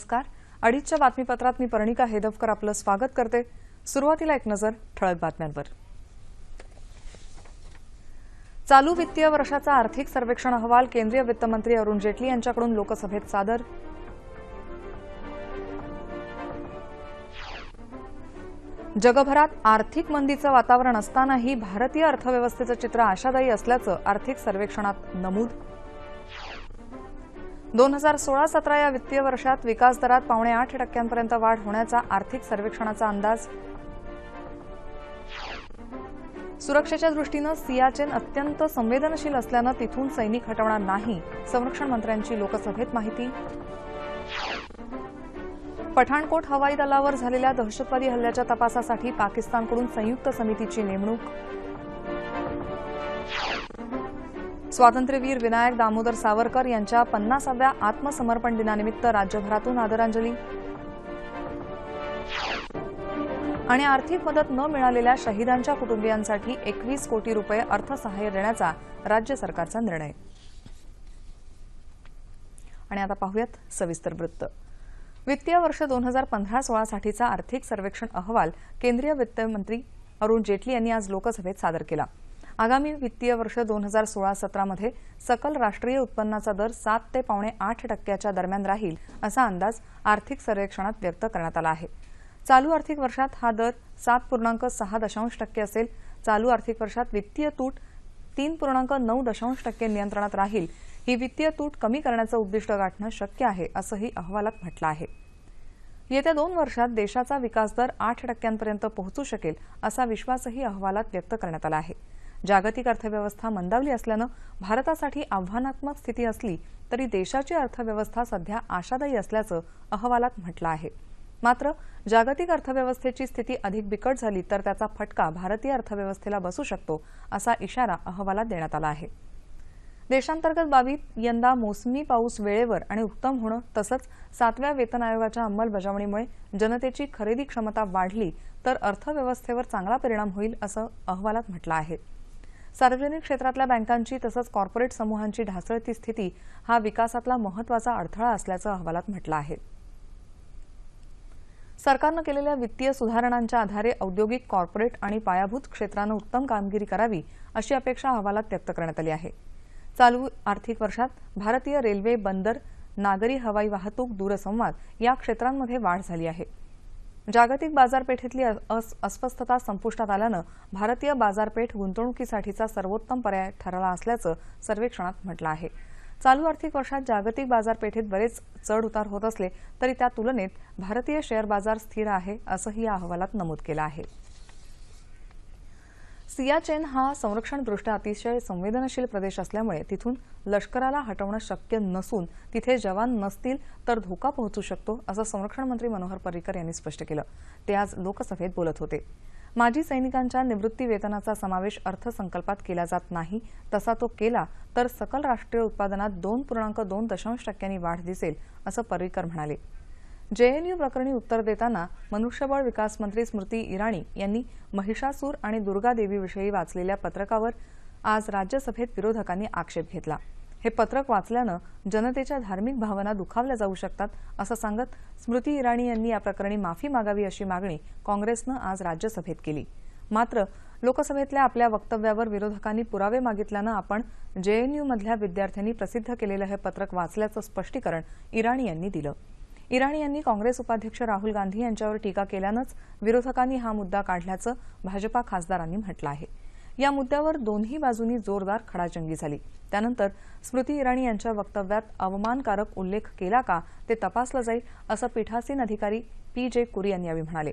नमस्कार. अडीचच्या बातमीपत्रात मी पर्णिका हेदवकर आपलं स्वागत करते. सुरुवातीला एक नजर ठळक बातम्यांवर. चालू वित्तीय वर्षाचा आर्थिक सर्वेक्षण अहवाल केंद्रीय वित्तमंत्री अरुण जेटली यांच्याकडून लोकसभेत सादर. जगभरात आर्थिक मंदीचं वातावरण असतानाही भारतीय अर्थव्यवस्थेचं चित्र आशादायी असल्याचं आर्थिक सर्वेक्षणात नमूद दोन हजार सोळा सतरा या वित्तीय वर्षात विकास दरात पावणे आठ टक्क्यांपर्यंत वाढ होण्याचा आर्थिक सर्वेक्षणाचा अंदाज. सुरक्षेच्या दृष्टीनं सियाचेन अत्यंत संवेदनशील असल्यानं तिथून सैनिक हटवणार नाही संरक्षण मंत्र्यांची लोकसभेत माहिती. पठाणकोट हवाई दलावर झालेल्या दहशतवादी हल्ल्याच्या तपासासाठी पाकिस्तानकडून संयुक्त समितीची नेमणूक. स्वातंत्र्यवीर विनायक दामोदर सावरकर यांच्या पन्नासाव्या आत्मसमर्पण दिनानिमित्त राज्यभरातून आदरांजली. आणि आर्थिक मदत न मिळालेल्या शहीदांच्या कुटुंबियांसाठी एकवीस कोटी रुपये अर्थसहाय्य देण्याचा राज्य सरकारचा निर्णय. आणि आता पाहूयात सविस्तर वृत्त. वित्तीय वर्ष दोन हजार पंधरा सोळासाठीचा आर्थिक सर्वेक्षण अहवाल केंद्रीय वित्तमंत्री अरुण जेटली यांनी आज लोकसभेत सादर केला. आगामी वित्तीय वर्ष दोन हजार सोळा सतरामध्ये सकल राष्ट्रीय उत्पन्नाचा दर सात ते पावणे आठ टक्क्याच्या दरम्यान राहील असा अंदाज आर्थिक सर्वेक्षणात व्यक्त करण्यात आला आहे. चालू आर्थिक वर्षात हा दर सात पूर्णांक सहा दशांश टक्के असेल. चालू आर्थिक वर्षात वित्तीय तूट तीन पूर्णांक नऊ दशांश टक्के नियंत्रणात राहील. ही वित्तीय तूट कमी करण्याचं उद्दिष्ट गाठणं शक्य आहे असंही अहवालात म्हटलं आहे. येत्या दोन वर्षात देशाचा विकास दर आठ टक्क्यांपर्यंत पोहोचू शकेल असा विश्वासही अहवालात व्यक्त करण्यात आला आहे. जागतिक अर्थव्यवस्था मंदावली असल्यानं भारतासाठी आव्हानात्मक स्थिती असली तरी देशाची अर्थव्यवस्था सध्या आशादायी असल्याचं अहवालात म्हटलं आहे. मात्र जागतिक अर्थव्यवस्थेची स्थिती अधिक बिकट झाली तर त्याचा फटका भारतीय अर्थव्यवस्थेला बसू शकतो असा इशारा अहवालात देण्यात आला आहे. देशांतर्गत बाबीत यंदा मोसमी पाऊस वेळेवर आणि उत्तम होणं तसंच सातव्या वेतन आयोगाच्या अंमलबजावणीमुळे जनतेची खरेदी क्षमता वाढली तर अर्थव्यवस्थेवर चांगला परिणाम होईल असं अहवालात म्हटलं आहे. सार्वजनिक क्षेत्रातल्या बँकांची तसंच कॉर्पोरेट समूहांची ढासळती स्थिती हा विकासातला महत्त्वाचा अडथळा असल्याचं अहवालात म्हटलं आहे. सरकारनं केलेल्या वित्तीय सुधारणांच्या आधारे औद्योगिक कॉर्पोरेट आणि पायाभूत क्षेत्रानं उत्तम कामगिरी करावी अशी अपेक्षा अहवालात व्यक्त करण्यात आली आहे. चालू आर्थिक वर्षात भारतीय रेल्वे बंदर नागरी हवाई वाहतूक दूरसंवाद या क्षेत्रांमध्ये वाढ झाली आहे. जागतिक बाजारपेठेतली अस्वस्थता संपुष्टात आल्यानं भारतीय बाजारपेठ गुंतवणुकीसाठीचा सर्वोत्तम पर्याय ठरला असल्याचं सर्वेक्षणात म्हटलं आहे. चालू आर्थिक वर्षात जागतिक बाजारपेठेत बरेच चढ उतार होत असले तरी त्या तुलनेत भारतीय शेअर बाजार स्थिर आहे असंही या अहवालात नमूद केलं आहे. सियाचेन हा संरक्षणदृष्ट्या अतिशय संवेदनशील प्रदेश असल्यामुळे तिथून लष्कराला हटवणं शक्य नसून तिथे जवान नसतील तर धोका पोहोचू शकतो असं संरक्षण मंत्री मनोहर पर्रिकर यांनी स्पष्ट केलं. ते आज लोकसभेत बोलत होते. माजी सैनिकांच्या निवृत्ती वेतनाचा समावेश अर्थसंकल्पात केला जात नाही. तसा तो केला तर सकल राष्ट्रीय उत्पादनात दोन पूर्णांक दोन दशांश टक्क्यांनी वाढ दिसेल असं पर्रिकर म्हणाले. जेएनयू प्रकरणी उत्तर देताना मनुष्यबळ विकास मंत्री स्मृती इराणी यांनी महिषासूर आणि दुर्गादेवीविषयी वाचलेल्या पत्रकावर आज राज्यसभेत विरोधकांनी आक्षेप घेतला. हे पत्रक वाचल्यानं जनतेच्या धार्मिक भावना दुखावल्या जाऊ शकतात असं सांगत स्मृती इराणी यांनी या प्रकरणी माफी मागावी अशी मागणी काँग्रेसनं आज राज्यसभेत केली. मात्र लोकसभेतल्या आपल्या वक्तव्यावर विरोधकांनी पुरावे मागितल्यानं आपण जेएनयूमधल्या विद्यार्थ्यांनी प्रसिद्ध केलेलं हे पत्रक वाचल्याचं स्पष्टीकरण इराणी यांनी दिलं. इराणी यांनी काँग्रेस उपाध्यक्ष राहुल गांधी यांच्यावर टीका केल्यानंच विरोधकांनी हा मुद्दा काढल्याचं भाजपा खासदारांनी म्हटलं आहे. या मुद्द्यावर दोन्ही बाजूंनी जोरदार खडाजंगी झाली. त्यानंतर स्मृती इराणी यांच्या वक्तव्यात अवमानकारक उल्लेख केला का ते तपासलं जाईल असं पीठासीन अधिकारी पी जे कुरियन यावेळी म्हणाले.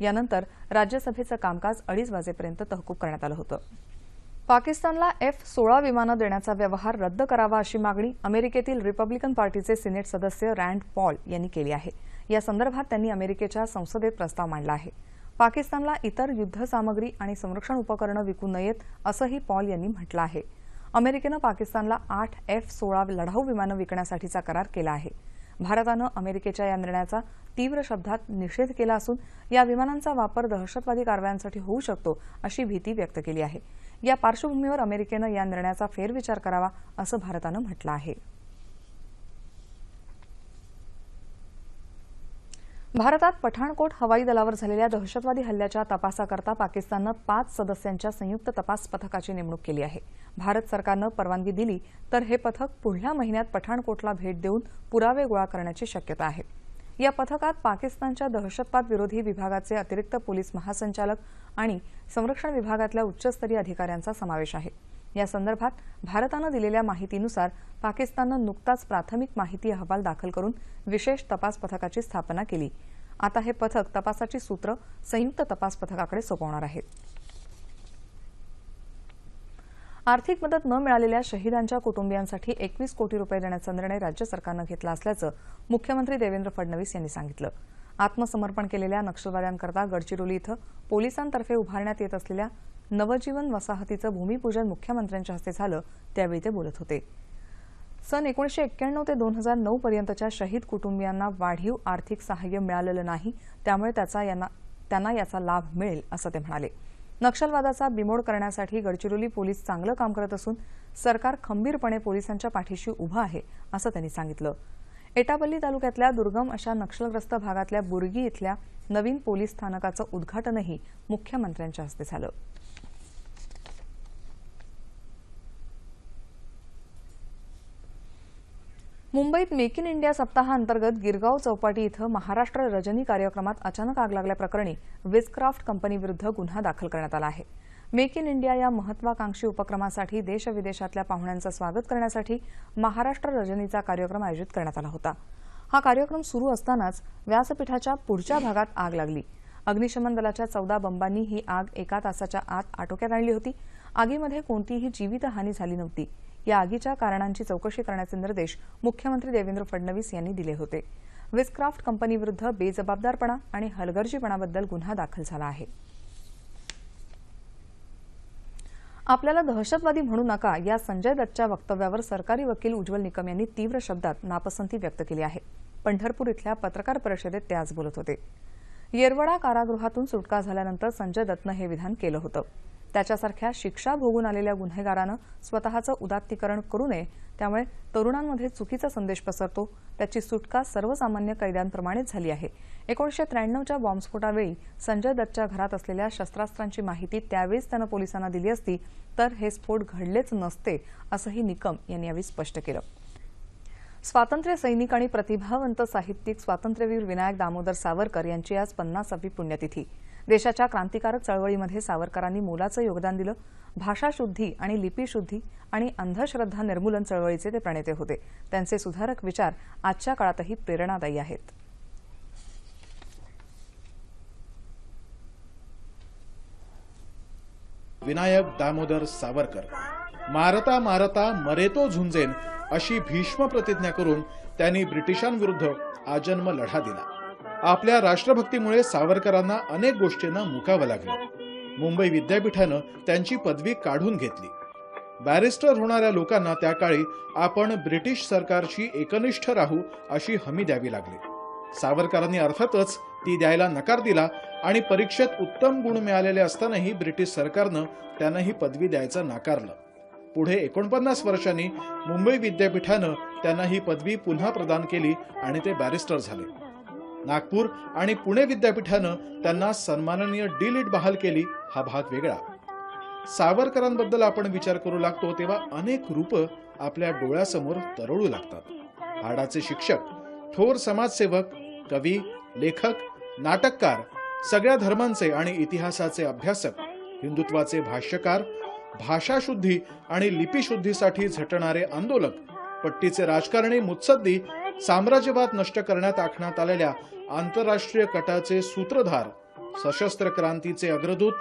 यानंतर राज्यसभेचं कामकाज अडीच वाजेपर्यंत तहकूब करण्यात आलं होतं. पाकिस्तानला एफ सोळा विमानं देण्याचा व्यवहार रद्द करावा अशी मागणी अमेरिकेतील रिपब्लिकन पार्टीचे सिनेट सदस्य रँड पॉल यांनी केली आहे. या संदर्भात त्यांनी अमेरिकेच्या संसदेत प्रस्ताव मांडला आहे. पाकिस्तानला इतर युद्धसामग्री आणि संरक्षण उपकरणं विकू नयेत असंही पॉल यांनी म्हटलं आहे. अमेरिकेनं पाकिस्तानला आठ एफ सोळा लढाऊ विमानं विकण्यासाठीचा करार केला आहे. भारतानं अमेरिकेच्या या निर्णयाचा तीव्र शब्दात निषेध केला असून या विमानांचा वापर दहशतवादी कारवायांसाठी होऊ शकतो अशी भीती व्यक्त केली आहे. या पार्श्वभूमीवर अमेरिकेनं या निर्णयाचा फेरविचार करावा असं भारतानं म्हटलं आहे. भारतात पठाणकोट हवाई दलावर झालेल्या दहशतवादी हल्ल्याच्या तपासाकरता पाकिस्ताननं पाच सदस्यांच्या संयुक्त तपास पथकाची नेमणूक केली आहे. भारत सरकारनं परवानगी दिली तर हे पथक पुढल्या महिन्यात पठाणकोटला भेट देऊन पुरावे गोळा करण्याची शक्यता आहे. या पथकात पाकिस्तानच्या दहशतवाद विरोधी विभागाचे अतिरिक्त पोलीस महासंचालक आणि संरक्षण विभागातल्या उच्चस्तरीय अधिकाऱ्यांचा समावेश आहे. या संदर्भात भारतानं दिलेल्या माहितीनुसार पाकिस्ताननं नुकताच प्राथमिक माहिती अहवाल दाखल करून विशेष तपास पथकाची स्थापना केली. आता हे पथक तपासाची सूत्र संयुक्त तपास पथकाकडे सोपवणार आहेत आर्थिक मदत न मिळालेल्या शहीदांच्या कुटुंबियांसाठी एकवीस कोटी रुपये देण्याचा निर्णय राज्य सरकारनं घेतला असल्याचं मुख्यमंत्री देवेंद्र फडणवीस यांनी सांगितलं. आत्मसमर्पण केलेल्या नक्षलवाद्यांकरता गडचिरोली इथं पोलिसांतर्फे उभारण्यात येत असलेल्या नवजीवन वसाहतीचं भूमिपूजन मुख्यमंत्र्यांच्या हस्ते झालं त्यावेळी ते बोलत होते. सन एकोणीशे एक्क्याण्णव ते दोन हजार नऊ पर्यंतच्या शहीद कुटुंबियांना वाढीव आर्थिक सहाय्य मिळालेलं नाही त्यामुळे त्याचा यांना त्यांना याचा लाभ मिळेल असं ते म्हणाले. नक्षलवादाचा बिमोड करण्यासाठी गडचिरोली पोलीस चांगलं काम करत असून सरकार खंबीरपणे पोलिसांच्या पाठीशी उभं आहे असं त्यांनी सांगितलं. एटापल्ली तालुक्यातल्या दुर्गम अशा नक्षलग्रस्त भागातल्या बुर्गी इथल्या नवीन पोलीस स्थानकाचं उद्घाटनही मुख्यमंत्र्यांच्या हस्ते झालं. मुंबईत मेक इन इंडिया सप्ताहांतर्गत गिरगाव चौपाटी इथं महाराष्ट्र रजनी कार्यक्रमात अचानक आग लागल्याप्रकरणी विस्क्राफ्ट कंपनीविरुद्ध गुन्हा दाखल करण्यात आला आहे. मेक इन इंडिया या महत्वाकांक्षी उपक्रमासाठी देशविदेशातल्या पाहुण्यांचं स्वागत करण्यासाठी महाराष्ट्र रजनीचा कार्यक्रम आयोजित करण्यात आला होता. हा कार्यक्रम सुरू असतानाच व्यासपीठाच्या पुढच्या भागात आग लागली. अग्निशमन दलाच्या चौदा बंबांनी ही आग एका तासाच्या आत आटोक्यात आणली होती. आगीमध्ये कोणतीही जीवितहानी झाली नव्हती. या आगीच्या कारणांची चौकशी करण्याचे निर्देश मुख्यमंत्री देवेंद्र फडणवीस यांनी दिले होते. विस्क्राफ्ट कंपनीविरुद्ध बेजबाबदारपणा आणि हलगर्जीपणाबद्दल गुन्हा दाखल झाला आहे. आपल्याला दहशतवादी म्हणू नका या संजय दत्तच्या वक्तव्यावर सरकारी वकील उज्ज्वल निकम यांनी तीव्र शब्दात नापसंती व्यक्त केली आहे. पंढरपूर इथल्या पत्रकार परिषदेत ते आज बोलत होते. येरवडा कारागृहातून सुटका झाल्यानंतर संजय दत्तनं हे विधान केलं होतं. त्याच्यासारख्या शिक्षा भोगून आलेल्या गुन्हेगारानं स्वतःचं उदात्तीकरण करू नये त्यामुळे तरुणांमध्ये चुकीचा संदेश पसरतो. त्याची सुटका सर्वसामान्य कैद्यांप्रमाणेच झाली आहे. एकोणीशे त्र्याण्णवच्या बॉम्बस्फोटावेळी संजय दत्तच्या घरात असलेल्या शस्त्रास्त्रांची माहिती त्यावेळीच त्यानं पोलिसांना दिली असती तर हे स्फोट घडलेच नसते असंही निकम यांनी यावेळी स्पष्ट केलं. स्वातंत्र्य सैनिक आणि प्रतिभावंत साहित्यिक स्वातंत्र्यवीर विनायक दामोदर सावरकर यांची आज पन्नासावी पुण्यतिथी. देशाच्या क्रांतिकारक चळवळीमध्ये सावरकरांनी मोलाचं योगदान दिलं. भाषाशुद्धी आणि लिपीशुद्धी आणि अंधश्रद्धा निर्मूलन चळवळीचे ते प्रणेते होते. त्यांचे सुधारक विचार आजच्या काळातही प्रेरणादायी आहेत. विनायक दामोदर सावरकर. मारता मारता मरेतो झुंजेन अशी भीष्म प्रतिज्ञा करून त्यांनी ब्रिटिशांविरुद्ध आजन्म लढा दिला. आपल्या राष्ट्रभक्तीमुळे सावरकरांना अनेक गोष्टींना मुकावं लागलं. मुंबई विद्यापीठानं त्यांची पदवी काढून घेतली. बॅरिस्टर होणाऱ्या लोकांना त्या काळी आपण ब्रिटिश सरकारशी एकनिष्ठ राहू अशी हमी द्यावी लागली. सावरकरांनी अर्थातच ती द्यायला नकार दिला आणि परीक्षेत उत्तम गुण मिळालेले असतानाही ब्रिटिश सरकारनं त्यांना ही पदवी द्यायचं नाकारलं. पुढे एकोणपन्नास वर्षांनी मुंबई विद्यापीठानं त्यांना ही पदवी पुन्हा प्रदान केली आणि ते बॅरिस्टर झाले. नागपूर आणि पुणे विद्यापीठानं त्यांना सन्माननीय डी लिट बहाल केली हा भाग वेगळा. सावरकरांबद्दल आपण विचार करू लागतो तेव्हा अनेक रूप आपल्या डोळ्यासमोर तरळू लागतात. हाडाचे शिक्षक थोर समाजसेवक कवी लेखक नाटककार सगळ्या धर्मांचे आणि इतिहासाचे अभ्यासक हिंदुत्वाचे भाष्यकार भाषाशुद्धी आणि लिपीशुद्धीसाठी झटणारे आंदोलक पट्टीचे राजकारणी मुत्सद्दी साम्राज्यवाद नष्ट करण्यात आखण्यात आलेल्या आंतरराष्ट्रीय कटाचे सूत्रधार सशस्त्र क्रांतीचे अग्रदूत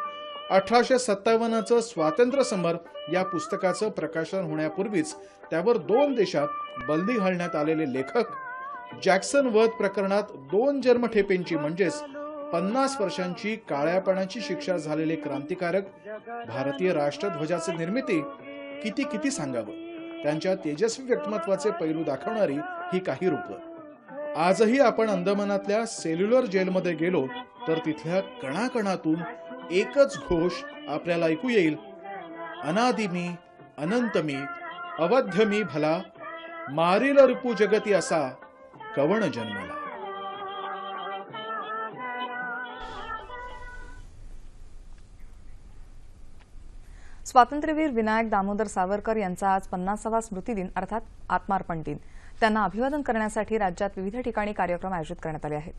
अठराशे सत्तावन्नचं स्वातंत्र्य समर या पुस्तकाचं प्रकाशन होण्यापूर्वीच त्यावर दोन देशात बंदी घालण्यात आलेले लेखक जॅक्सन वध प्रकरणात दोन जन्मठेपेंची म्हणजेच पन्नास वर्षांची काळ्या पाण्याची शिक्षा झालेले क्रांतिकारक भारतीय राष्ट्रध्वजाचे निर्मिती किती किती सांगावं? त्यांच्या तेजस्वी व्यक्तिमत्वाचे पैलू दाखवणारी ही काही रूप. आजही आपण अंदमानातल्या सेल्युलर जेलमध्ये गेलो तर तिथल्या कणाकणातून एकच घोष आपल्याला ऐकू येईल. अनादिमी अनंतमी अनंत मी भला मारिल रूपू जगती असा कवण जन्मला. स्वातंत्र्यवीर विनायक दामोदर सावरकर यांचा आज पन्नासावा स्मृतिदिन अर्थात आत्मार्पण दिन. त्यांना अभिवादन करण्यासाठी राज्यात विविध ठिकाणी कार्यक्रम आयोजित करण्यात आले आहेत.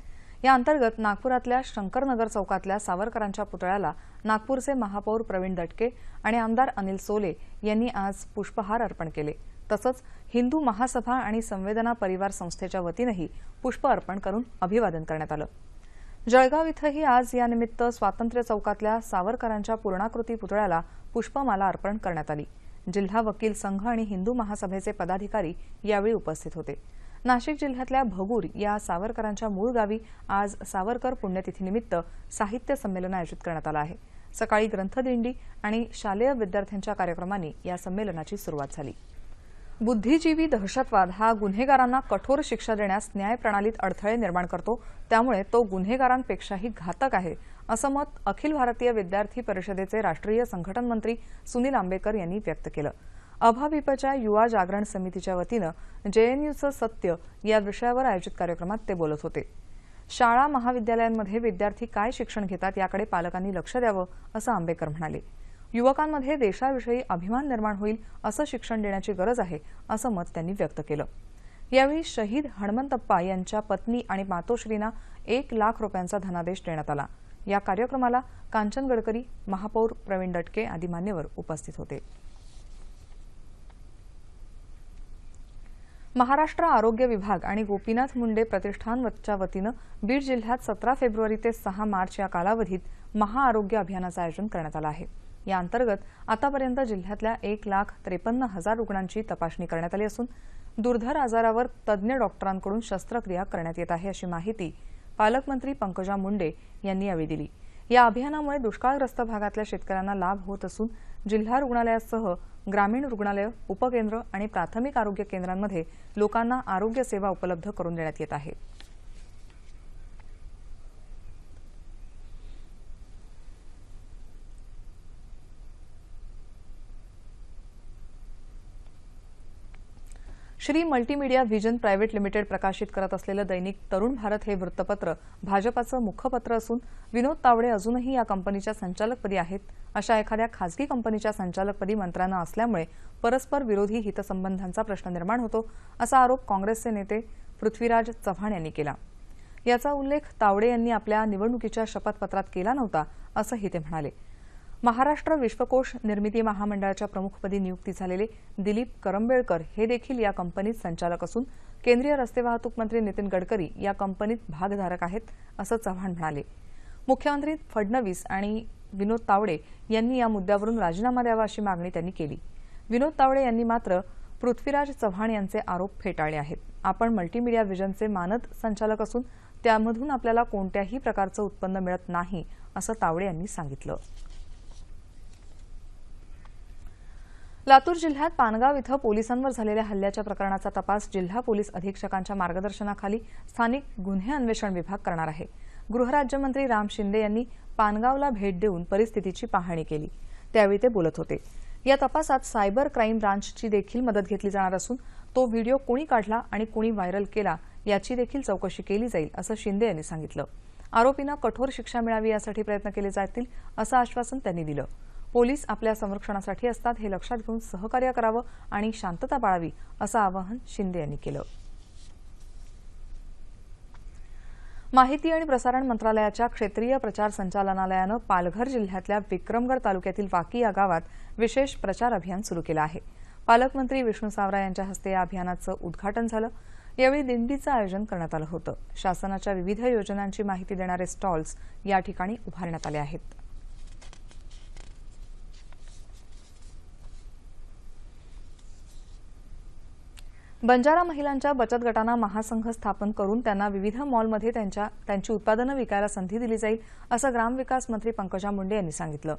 या अंतर्गत नागपुरातल्या शंकरनगर चौकातल्या सावरकरांच्या पुतळ्याला नागपूरचे महापौर प्रवीण दटके आणि आमदार अनिल सोले यांनी आज पुष्पहार अर्पण केले. तसंच हिंदू महासभा आणि संवेदना परिवार संस्थेच्या वतीनंही पुष्प अर्पण करून अभिवादन करण्यात आलं. जळगाव इथंही आज यानिमित्त स्वातंत्र्य चौकातल्या सावरकरांच्या पूर्णाकृती पुतळ्याला पुष्पमाला अर्पण करण्यात आली. जिल्हा वकील संघ आणि हिंदू महासभेचे पदाधिकारी यावेळी उपस्थित होते. नाशिक जिल्ह्यातल्या भगूर या सावरकरांच्या मूळ गावी आज सावरकर पुण्यतिथीनिमित्त साहित्य संमेलन आयोजित करण्यात आलं आहे. सकाळी ग्रंथदिंडी आणि शालेय विद्यार्थ्यांच्या कार्यक्रमांनी या संमेलनाची सुरुवात झाली. बुद्धिजीवी दहशतवाद हा गुन्हेगारांना कठोर शिक्षा देण्यास न्यायप्रणालीत अडथळे निर्माण करतो. त्यामुळे तो गुन्हेगारांपेक्षाही घातक आहे असं मत अखिल भारतीय विद्यार्थी परिषदेचे राष्ट्रीय संघटन मंत्री सुनील आंबेकर यांनी व्यक्त केलं. अभाविपच्या युवा जागरण समितीच्या वतीनं जेएनयूचं सत्य या विषयावर आयोजित कार्यक्रमात ते बोलत होते. शाळा महाविद्यालयांमध्ये विद्यार्थी काय शिक्षण घेतात याकडे पालकांनी लक्ष द्यावं असं आंबेकर म्हणाले. युवकांमध्ये देशाविषयी अभिमान निर्माण होईल असं शिक्षण देण्याची गरज आहे असं मत त्यांनी व्यक्त केलं. यावेळी शहीद हणमंतप्पा यांच्या पत्नी आणि मातोश्रींना एक लाख रुपयांचा धनादेश देण्यात आला. या कार्यक्रमाला कांचन गडकरी महापौर प्रवीण दटके आदी मान्यवर उपस्थित होते. महाराष्ट्र आरोग्य विभाग आणि गोपीनाथ मुंडे प्रतिष्ठानच्या वतीनं बीड जिल्ह्यात सतरा फेब्रुवारी ते सहा मार्च या कालावधीत महाआरोग्य अभियानाचं आयोजन करण्यात आलं आहे. या अंतर्गत आतापर्यंत जिल्ह्यातल्या एक लाख त्रेपन्न हजार रुग्णांची तपासणी करण्यात आली असून दुर्धर आजारावर तज्ज्ञ डॉक्टरांकडून शस्त्रक्रिया करण्यात येत आहे अशी माहिती पालकमंत्री पंकजा मुंडे यांनी यावेळी दिली. या अभियानामुळे दुष्काळग्रस्त भागातल्या शेतकऱ्यांना लाभ होत असून जिल्हा रुग्णालयासह ग्रामीण रुग्णालय उपकेंद्र आणि प्राथमिक आरोग्य केंद्रांमध्ये लोकांना आरोग्य सेवा उपलब्ध करून देण्यात येत आहे. Shri multimedia vision private limited प्रकाशित करत असलेलं दैनिक तरुण भारत हे वृत्तपत्र भाजपाचं मुखपत्र असून विनोद तावडे अजूनही या कंपनीच्या संचालकपदी आहेत. अशा एखाद्या खासगी कंपनीच्या संचालकपदी मंत्र्यांना असल्यामुळे परस्पर विरोधी हितसंबंधांचा प्रश्न निर्माण होतो असा आरोप काँग्रेसचे नेते पृथ्वीराज चव्हाण यांनी केला. याचा उल्लेख तावडे यांनी आपल्या निवडणुकीच्या शपथपत्रात केला नव्हता असंही ते म्हणाले. महाराष्ट्र विश्वकोश निर्मिती महामंडळाच्या प्रमुखपदी नियुक्ती झालेले दिलीप करंबेळकर हे देखील या कंपनीत संचालक असून केंद्रीय रस्ते वाहतूक मंत्री नितीन गडकरी या कंपनीत भागधारक आहेत असं चव्हाण म्हणाले. मुख्यमंत्री फडणवीस आणि विनोद तावडे यांनी या मुद्द्यावरून राजीनामा द्यावा अशी मागणी त्यांनी केली. विनोद तावडे यांनी मात्र पृथ्वीराज चव्हाण यांचे आरोप फेटाळले आहेत. आपण मल्टीमीडिया व्हिजनचे मानद संचालक असून त्यामधून आपल्याला कोणत्याही प्रकारचं उत्पन्न मिळत नाही असं तावडे यांनी सांगितलं. लातूर जिल्ह्यात पानगाव इथं पोलिसांवर झालेल्या हल्ल्याच्या प्रकरणाचा तपास जिल्हा पोलीस अधीक्षकांच्या मार्गदर्शनाखाली स्थानिक गुन्हे अन्वेषण विभाग करणार आहे. गृहराज्यमंत्री राम शिंदे यांनी पानगावला भेट देऊन परिस्थितीची पाहणी केली. त्यावेळी ते बोलत होते. या तपासात सायबर क्राईम ब्रांचची देखील मदत घेतली जाणार असून तो व्हिडिओ कोणी काढला आणि कोणी व्हायरल केला याची देखील चौकशी केली जाईल असं शिंदे यांनी सांगितलं. आरोपींना कठोर शिक्षा मिळावी यासाठी प्रयत्न केले जातील असं आश्वासन त्यांनी दिलं. पोलीस आपल्या संरक्षणासाठी असतात हे लक्षात घेऊन सहकार्य करावं आणि शांतता पाळावी असं आवाहन शिंदे यांनी केलं. माहिती आणि प्रसारण मंत्रालयाच्या क्षेत्रीय प्रचार संचालनालयानं पालघर जिल्ह्यातल्या विक्रमगड तालुक्यातील वाकी या गावात विशेष प्रचार अभियान सुरू केलं आहे. पालकमंत्री विष्णू सावरा यांच्या हस्ते या अभियानाचं उद्घाटन झालं. यावेळी दिंडीचं आयोजन करण्यात आलं होतं. शासनाच्या विविध योजनांची माहिती देणारे स्टॉल्स या ठिकाणी उभारण्यात आले आहेत. बंजारा महिलांच्या बचत गटांना महासंघ स्थापन करून त्यांना विविध मॉलमध्ये त्यांच्या त्यांची उत्पादनं विकायला संधी दिली जाईल असं ग्रामविकास मंत्री पंकजा मुंडे यांनी सांगितलं.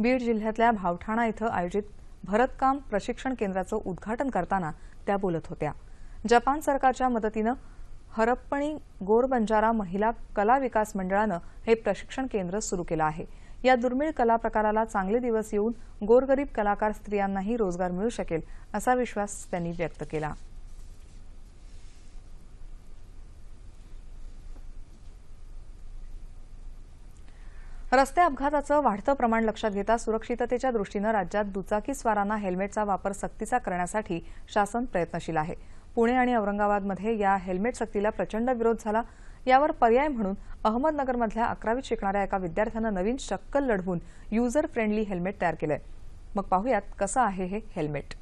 बीड जिल्ह्यातल्या भावठाणा इथं आयोजित भरतकाम प्रशिक्षण केंद्राचं उद्घाटन करताना त्या बोलत होत्या. जपान सरकारच्या मदतीनं हरप्पणी गोर बंजारा महिला कला विकास मंडळानं हे प्रशिक्षण केंद्र सुरू केलं आहे. या दुर्मिळ कला प्रकाराला चांगले दिवस येऊन गोरगरीब कलाकार स्त्रियांनाही रोजगार मिळू शकेल असा विश्वास त्यांनी व्यक्त केला. रस्ते अपघाताचं वाढतं प्रमाण लक्षात घेता सुरक्षिततेच्या दृष्टीनं राज्यात दुचाकीस्वारांना हेल्मेटचा वापर सक्तीचा करण्यासाठी शासन प्रयत्नशील आहे. पुणे आणि औरंगाबादमध्ये या हेल्मेट सक्तीला प्रचंड विरोध झाला. यावर पर्याय म्हणून अहमदनगरमधल्या अकरावीत शिकणाऱ्या एका विद्यार्थ्यानं नवीन शक्कल लढवून युजर फ्रेंडली हेल्मेट तयार केलंय. मग पाहूयात कसं आहे हे हेल्मेट.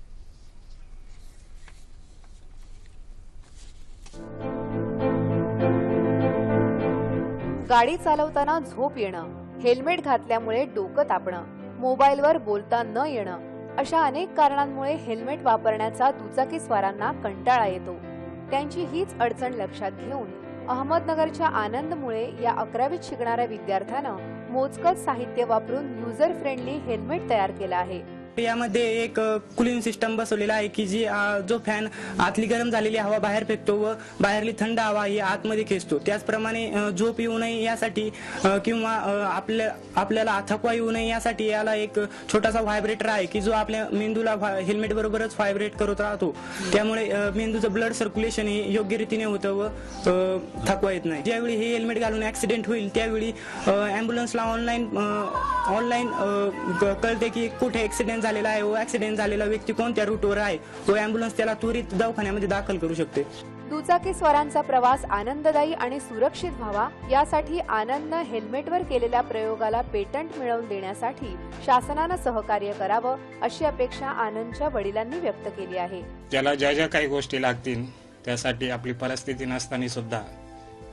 गाडी चालवताना झोप येणं. हेल्मेट घातल्यामुळे डोकं तापणं मोबाईलवर बोलता न येणं अशा अनेक कारणांमुळे हेल्मेट वापरण्याचा दुचाकीस्वारांना कंटाळा येतो. त्यांची हीच अडचण लक्षात घेऊन अहमदनगरच्या आनंदमुळे या अकरावीत शिकणाऱ्या विद्यार्थ्यानं मोजकच साहित्य वापरून युजर फ्रेंडली हेल्मेट तयार केलं आहे. यामध्ये एक कुलिंग सिस्टम बसवलेला आहे की जी जो फॅन आतली गरम झालेली हवा बाहेर फेकतो व बाहेरली थंड हवा ही आतमध्ये खेचतो. त्याचप्रमाणे झोप येऊ नये यासाठी किंवा आपल्या आपल्याला थकवा येऊ नये यासाठी याला एक छोटासा व्हायब्रेटर आहे की जो आपल्या मेंदूला हेल्मेट बरोबरच व्हायब्रेट करत राहतो. त्यामुळे मेंदूचं ब्लड सर्क्युलेशन हे योग्य रीतीने होतं व थकवा येत नाही. ज्यावेळी हे हेल्मेट घालून ऍक्सिडेंट होईल त्यावेळी अँब्युलन्सला ऑनलाईन ऑनलाईन कळते की कुठे ऍक्सिडेंट झालेला आहे. व ऍक्सिडेंट झालेला व्यक्ती कोणत्या रूटवर आहे? व अँब्युलन्स त्याला त्वरित दवाखान्यामध्ये दाखल करू शकते. दुचाकीस्वारांचा प्रवास आनंददायी आणि सुरक्षित व्हावा यासाठी आनंदनं हेल्मेटवर केलेल्या प्रयोगाला पेटंट मिळवून देण्यासाठी शासनानं सहकार्य करावं अशी अपेक्षा आनंदच्या वडिलांनी व्यक्त केली आहे. त्याला ज्या ज्या काही गोष्टी लागतील त्यासाठी आपली परिस्थिती नसताना सुद्धा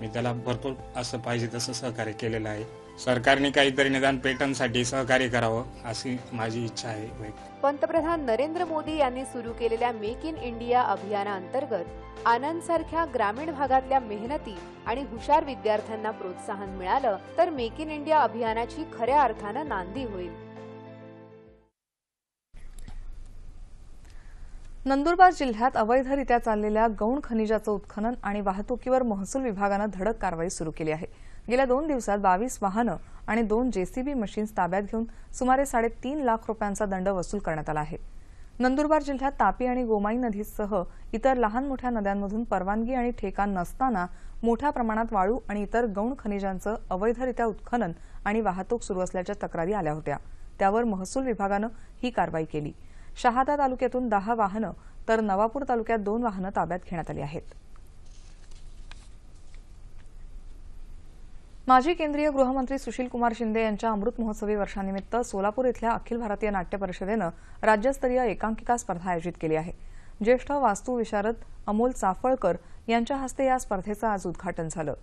मी त्याला भरपूर असं पाहिजे तसं सहकार्य केलेलं आहे. सरकारने काहीतरी निदान पेटंटसाठी सहकार्य करावं अशी माझी इच्छा आहे. पंतप्रधान नरेंद्र मोदी यांनी सुरू केलेल्या मेक इन इंडिया अभियानाअंतर्गत आनंद सारख्या ग्रामीण भागातल्या मेहनती आणि हुशार विद्यार्थ्यांना प्रोत्साहन मिळालं तर मेक इन इंडिया अभियानाची खऱ्या अर्थानं नांदी होईल नंदुरबार जिल्ह्यात अवैधरित्या चाललेल्या गौण खनिजाचं उत्खनन आणि वाहतुकीवर महसूल विभागानं धडक कारवाई सुरू केली आहे गेल्या दोन दिवसात बावीस वाहनं आणि दोन जेसीबी मशीन्स ताब्यात घेऊन सुमारे साडेतीन लाख रुपयांचा दंड वसूल करण्यात आला आहे. नंदुरबार जिल्ह्यात तापी आणि गोमाई नदीसह इतर लहान मोठ्या नद्यांमधून परवानगी आणि ठेका नसताना मोठ्या प्रमाणात वाळू आणि इतर गौण खनिजांचं अवैधरित्या उत्खनन आणि वाहतूक सुरू असल्याच्या तक्रारी आल्या होत्या. त्यावर महसूल विभागानं ही कारवाई केली. शहादा तालुक्यातून दहा वाहनं तर नवापूर तालुक्यात दोन वाहनं ताब्यात घेण्यात आली आहेत. माजी केंद्रीय गृहमंत्री सुशीलकुमार शिंदे यांच्या अमृत महोत्सवी वर्षानिमित्त सोलापूर इथल्या अखिल भारतीय नाट्य परिषदेनं राज्यस्तरीय एकांकिका स्पर्धा आयोजित केली आहे. ज्येष्ठ वास्तुविशारद अमोल चाफळकर यांच्या हस्ते या स्पर्धेचं आज उद्घाटन झालं.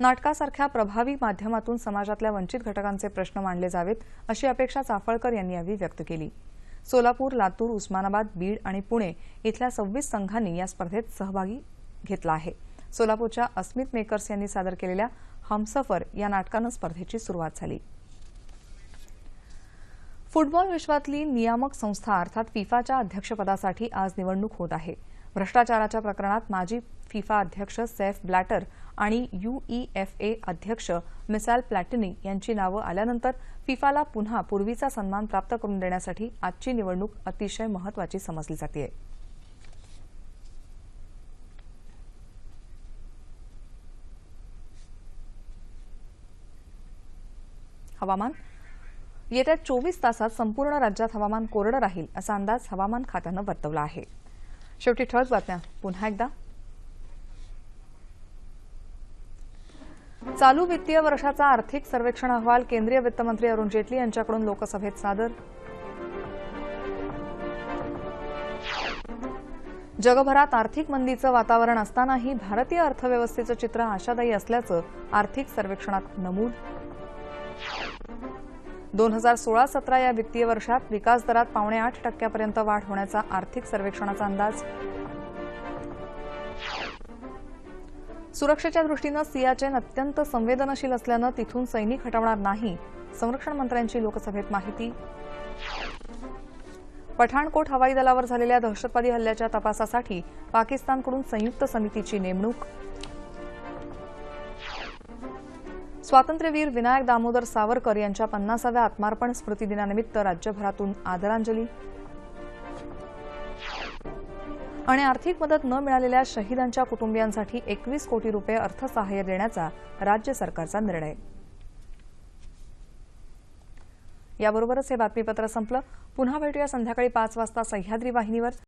नाटकासारख्या प्रभावी माध्यमातून समाजातल्या वंचित घटकांचे प्रश्न मांडले जावेत अशी अपेक्षा चाफळकर यांनी यावेळी व्यक्त केली. सोलापूर लातूर उस्मानाबाद बीड आणि पुणे इथल्या सव्वीस संघांनी या स्पर्धेत सहभागी घेतला आहे. सोलापूरच्या अस्मित मेकर्स यांनी सादर केलेल्या हमसफर या नाटकानं स्पर्धेची सुरुवात झाली. फुटबॉल विश्वातली नियामक संस्था अर्थात फिफाच्या अध्यक्षपदासाठी आज निवडणूक होत आहे. भ्रष्टाचाराच्या प्रकरणात माजी फिफा अध्यक्ष सैफ ब्लॅटर आणि युईएफए अध्यक्ष मिसाल प्लॅटिनी यांची नावं आल्यानंतर फिफाला पुन्हा पूर्वीचा सन्मान प्राप्त करून देण्यासाठी आजची निवडणूक अतिशय महत्वाची समजली जाते हवामान? येत्या चोवीस तासात संपूर्ण राज्यात हवामान कोरडं राहील असा अंदाज हवामान खात्यानं वर्तवला आहे. शेवटी ठळक बातम्या. पुन्हा एकदा. चालू वित्तीय वर्षाचा आर्थिक सर्वेक्षण अहवाल केंद्रीय वित्तमंत्री अरुण जेटली यांच्याकडून लोकसभेत सादर. जगभरात आर्थिक मंदीचं वातावरण असतानाही भारतीय अर्थव्यवस्थेचं चित्र आशादायी असल्याचं आर्थिक सर्वेक्षणात नमूद दोन हजार सोळा सतरा या वित्तीय वर्षात विकास दरात पावणे आठ टक्क्यापर्यंत वाढ होण्याचा आर्थिक सर्वेक्षणाचा अंदाज. सुरक्षेच्या दृष्टीनं सियाचेन अत्यंत संवेदनशील असल्यानं तिथून सैनिक हटवणार नाही संरक्षण मंत्र्यांची लोकसभेत माहिती. पठाणकोट हवाई दलावर झालेल्या दहशतवादी हल्ल्याच्या तपासासाठी पाकिस्तानकडून संयुक्त समितीची नेमणूक. स्वातंत्र्यवीर विनायक दामोदर सावरकर यांच्या पन्नासाव्या आत्मार्पण स्मृतीदिनानिमित्त राज्यभरातून आदरांजली. आणि आर्थिक मदत न मिळालेल्या शहीदांच्या कुटुंबियांसाठी एकवीस कोटी रुपये अर्थसहाय्य देण्याचा राज्य सरकारचा निर्णय. याबरोबरच हे बातमीपत्र संपलं. पुन्हा भेटूया संध्याकाळी पाच वाजता सह्याद्री वाहिनीवर.